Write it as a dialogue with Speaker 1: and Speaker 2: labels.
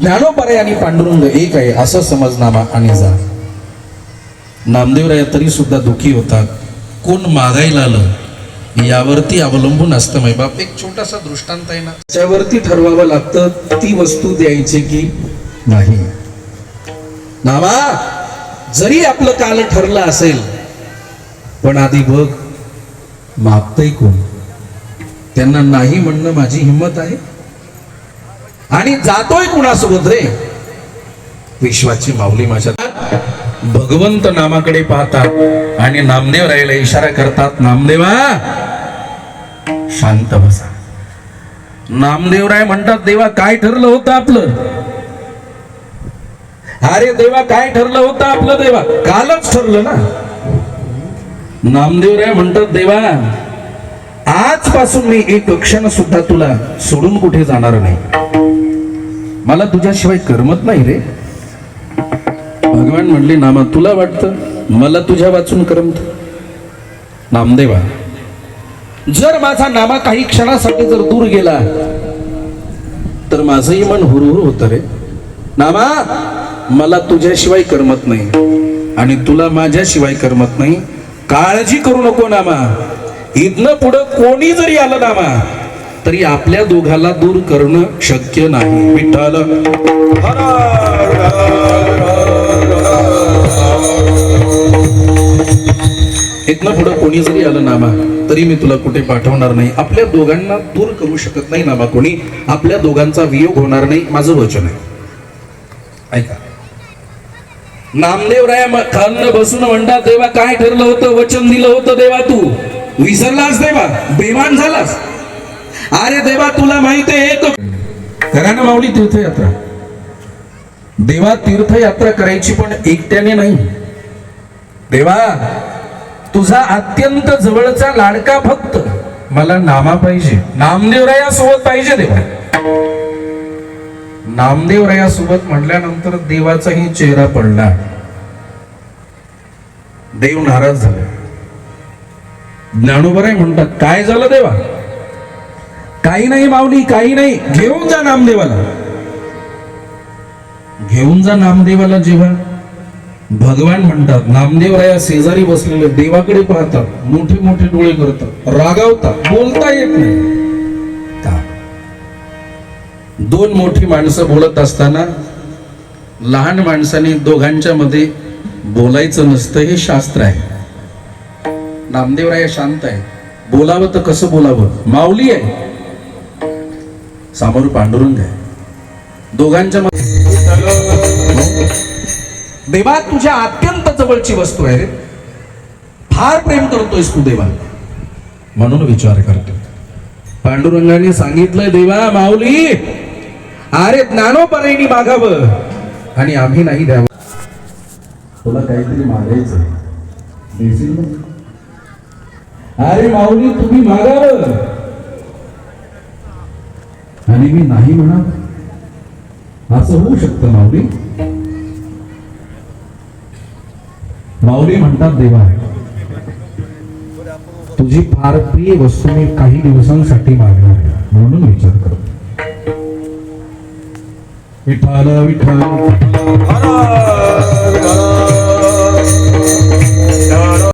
Speaker 1: ज्ञानोपराय आणि पांडुरंग एक आहे असं समजनामा आणि जा. नामदेवराया तरी सुद्धा दुखी होतात. कोण मागायला आलं? यावरती अवलंबून असतं माय बाप. एक छोटासा दृष्टांत आहे ना. त्याच्यावरती ठरवावं लागतं ती वस्तू द्यायची की नाही. नामा जरी आपलं काल ठरलं असेल पण आधी बघ मागतय कोण? त्यांना नाही म्हणणं माझी हिंमत आहे. आणि जातोय कुणासोबत रे? विश्वाची माऊली माझ्या भगवंत नामाकडे पाहतात आणि नामदेव राहिला इशारा करतात नामदेवा शांत बसा. नामदेवराय म्हणतात देवा काय ठरलं होतं आपलं? अरे देवा काय ठरलं होतं आपलं देवा? कालच ठरलं ना. नामदेवराय म्हणतात देवा आजपासून मी एक क्षण सुद्धा तुला सोडून कुठे जाणार नाही. मला तुझ्याशिवाय करमत नाही रे. भगवान म्हणले नामा तुला वाटतं? मला तुझ्या वाचून करमत? नामदेवा जर माझा नामा काही क्षणासाठी जर दूर गेला तर माझंही मन हुरहुर होतं रे. नामा मला तुझ्याशिवाय करमत नाही आणि तुला माझ्याशिवाय करमत नाही. काळजी करू नको नामा. इथनं पुढं कोणी जरी आलं नामा तरी आपल्या दोघाला दूर करणं शक्य नाही. विठ्ठल. इथनं पुढं कोणी जरी आलं नामा तरी मी तुला कुठे पाठवणार नाही. आपल्या दोघांना दूर करू शकत नाही नामा कोणी. आपल्या दोघांचा वियोग होणार नाही. माझं वचन आहे. ऐका. नामदेवराया म- खान बसून म्हणतात देवा काय ठरलं होतं? वचन दिलं होतं देवा तू. विसरलास देवा? बेमान झालास. अरे देवा तुला माहिती आहे तो करा ना माऊली तीर्थयात्रा. देवा तीर्थयात्रा करायची पण एकट्याने नाही. देवा तुझा अत्यंत जवळचा लाडका भक्त मला नामा पाहिजे. नामदेवराया सोबत पाहिजे देवा. नामदेवराया सोबत म्हटल्यानंतर देवाचाही चेहरा पडला. देव नाराज झाला. ज्ञानोबराय म्हणतात काय झालं देवा? काही नाही माऊली काही नाही. घेऊन जा नामदेवाला. घेऊन जा नामदेवाला जेव्हा. भगवान म्हणतात नामदेवराया शेजारी बसलेले देवाकडे पाहतात मोठे मोठे डोळे करतात रागावतात बोलता येत नाही. दोन मोठी माणसं बोलत असताना लहान माणसाने दोघांच्या मध्ये बोलायचं नसतं हे शास्त्र आहे. नामदेवराय शांत आहे. बोलावं तर कसं बोलावं? माऊली आहे. समोर पांडुरंग आहे. दोघांच्या देवा तुझ्या अत्यंत जवळची वस्तू आहे. फार प्रेम करतोयस तू देवा. म्हणून विचार करतो. पांडुरंगाने सांगितलंय देवा माऊली अरे ज्ञानोपरायणी मागावं आणि आम्ही नाही द्यावं. तुला काहीतरी मागायचं देशील अरे माऊली तुम्ही मागावं. आणि मी नाही म्हणत. असं होऊ शकतं माऊली. माऊली म्हणतात देवा तुझी फार प्रिय वस्तू मी काही दिवसांसाठी मागणार म्हणून विचार करतो. विठाल विठाल